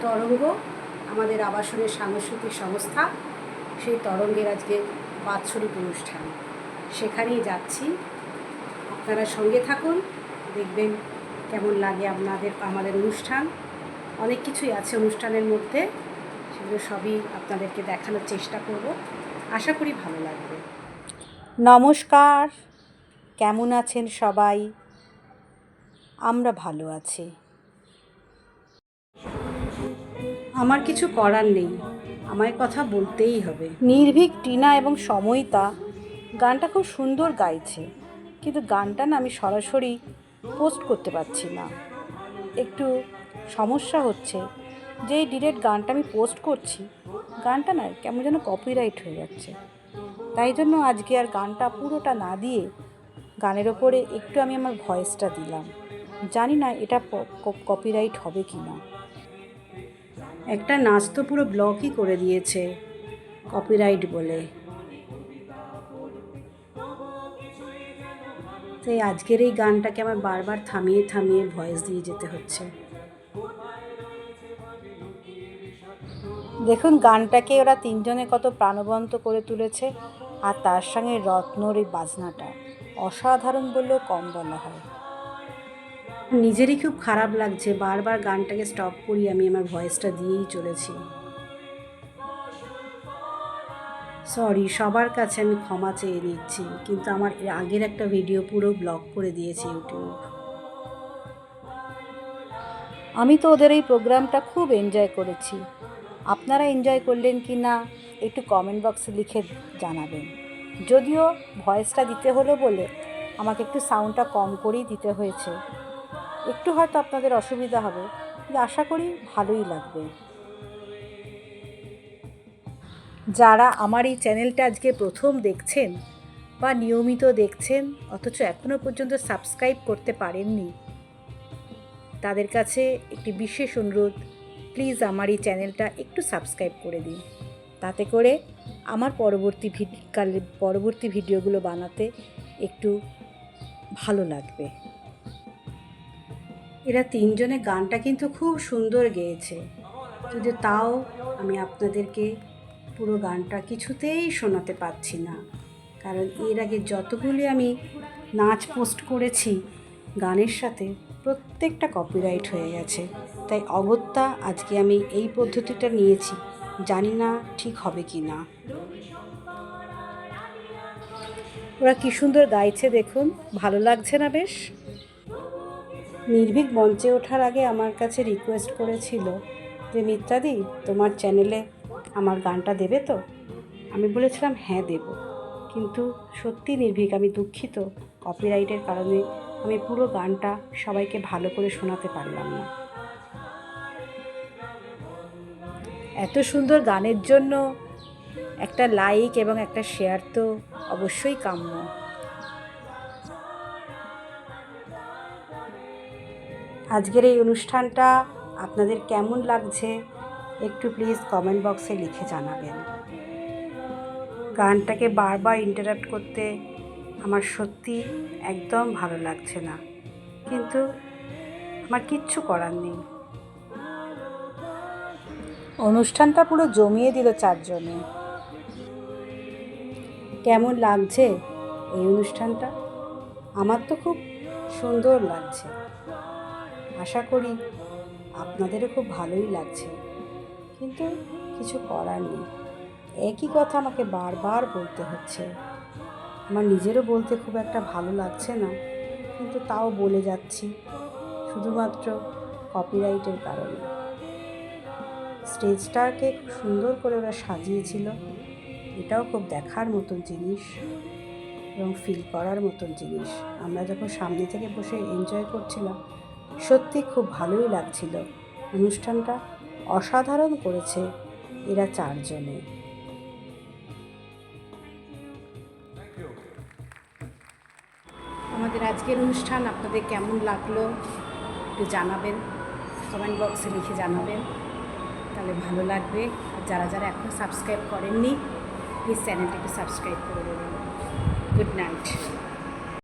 তরঙ্গ, আমাদের আবাসনের সাংস্কৃতিক সংস্থা, সেই তরঙ্গের আজকে বাৎসরিক অনুষ্ঠান। সেখানেই যাচ্ছি। আপনারা সঙ্গে থাকুন, দেখবেন কেমন লাগে আপনাদের, আমাদের অনুষ্ঠান। অনেক কিছুই আছে অনুষ্ঠানের মধ্যে, সেগুলো সবই আপনাদেরকে দেখানোর চেষ্টা করব। আশা করি ভালো লাগবে। নমস্কার। কেমন আছেন সবাই? আমরা ভালো আছি। আমার কিছু করার নেই। আমায় কথা বলতেই হবে। নির্ভীক টিনা এবং সময়িতা গানটা খুব সুন্দর গাইছে, কিন্তু গানটা না আমি সরাসরি পোস্ট করতে পারছি না। একটু সমস্যা হচ্ছে, যেই ডিরেক্ট গানটা আমি পোস্ট করছি, গানটা না কেমন যেন কপিরাইট হয়ে যাচ্ছে। তাই জন্য আজকে আর গানটা পুরোটা না দিয়ে গানের ওপরে একটু আমি আমার ভয়েসটা দিলাম। জানি না এটা কপিরাইট হবে কি না একটা নাচ তো পুরো ব্লকই করে দিয়েছে। কপিরাইট বলে। তাই আজকের এই গানটাকে আমার বারবার থামিয়ে থামিয়ে ভয়েস দিয়ে যেতে হচ্ছে। দেখুন, গানটাকে ওরা তিনজনে কত প্রাণবন্ত করে তুলেছে, আর তার সঙ্গে রত্নর এই বাজনাটা অসাধারণ বললেও কম বলা হয়। নিজেরই খুব খারাপ লাগছে। বারবার গানটাকে স্টপ করি আমি, আমার ভয়েসটা দিয়েই চলেছি। সরি সবার কাছে আমি ক্ষমা চেয়ে নিচ্ছি, কিন্তু আমার আগের একটা ভিডিও পুরো ব্লক করে দিয়েছে ইউটিউব আমি তো ওদের এই প্রোগ্রামটা খুব এনজয় করেছি। আপনারা এনজয় করলেন কি না, একটু কমেন্ট বক্সে লিখে জানাবেন। যদিও ভয়েসটা দিতে হলো বলে, আমাকে একটু সাউন্ডটা কম করেই দিতে হয়েছে। একটু হয়তো আপনাদের অসুবিধা হবে, কিন্তু আশা করি ভালোই লাগবে। যারা আমার এই চ্যানেলটা আজকে প্রথম দেখছেন বা নিয়মিত দেখছেন, অথচ এখনও পর্যন্ত সাবস্ক্রাইব করতে পারেননি, তাদের কাছে একটি বিশেষ অনুরোধ, প্লিজ আমার এই চ্যানেলটা একটু সাবস্ক্রাইব করে দিন। তাতে করে আমার পরবর্তী কালে পরবর্তী ভিডিওগুলো বানাতে একটু ভালো লাগবে। এরা তিনজনে গানটা কিন্তু খুব সুন্দর গেয়েছে। কিন্তু তাও আমি আপনাদেরকে পুরো গানটা কিছুতেই শোনাতে পারছি না। কারণ এর আগে যতগুলি আমি নাচ পোস্ট করেছি গানের সাথে, প্রত্যেকটা কপিরাইট হয়ে গেছে। তাই অগত্যা আজকে আমি এই পদ্ধতিটা নিয়েছি, জানি না ঠিক হবে কি না। ওরা কী সুন্দর গাইছে দেখুন, ভালো লাগছে না বেশ? নির্ভীক মঞ্চে ওঠার আগে আমার কাছে রিকোয়েস্ট করেছিল যে, মিত্রাদি, তোমার চ্যানেলে আমার গানটা দেবে তো? আমি বলেছিলাম হ্যাঁ দেব। কিন্তু সত্যি নির্ভীক, আমি দুঃখিত কপিরাইটের কারণে আমি পুরো গানটা সবাইকে ভালো করে শোনাতে পারলাম না। এত সুন্দর গানের জন্য একটা লাইক এবং একটা শেয়ার তো অবশ্যই কাম্য। আজকের এই অনুষ্ঠানটা আপনাদের কেমন লাগছে একটু প্লিজ কমেন্ট বক্সে লিখে জানাবেন। গানটাকে বারবার ইন্টারাপ্ট করতে আমার সত্যি একদম ভালো লাগছে না। কিন্তু আমার কিচ্ছু করার নেই। অনুষ্ঠানটা পুরো জমিয়ে দিল চারজনে। কেমন লাগছে এই অনুষ্ঠানটা? আমার তো খুব সুন্দর লাগছে। আশা করি আপনাদেরও খুব ভালোই লাগছে। কিন্তু কিছু করার নেই। একই কথা আমাকে বারবার বলতে হচ্ছে। আমার নিজেরও বলতে খুব একটা ভালো লাগছে না, কিন্তু তাও বলে যাচ্ছি, শুধুমাত্র কপিরাইটের কারণে। স্টেজটাকে খুব সুন্দর করে ওরা সাজিয়েছিল। এটাও খুব দেখার মতন জিনিস এবং ফিল করার মতন জিনিস। আমরা যখন সামনে থেকে বসে এনজয় করছিলাম সত্যি খুব ভালোই লাগছিল। অনুষ্ঠানটা অসাধারণ করেছে এরা চারজনে। আমাদের আজকের অনুষ্ঠান আপনাদের কেমন লাগল একটু জানাবেন। কমেন্ট বক্সে লিখে জানাবেন। তাহলে ভালো লাগবে। আর যারা যারা এখনও সাবস্ক্রাইব করেননি প্লিজ চ্যানেলটিকে সাবস্ক্রাইব করে দেবেন। Good night.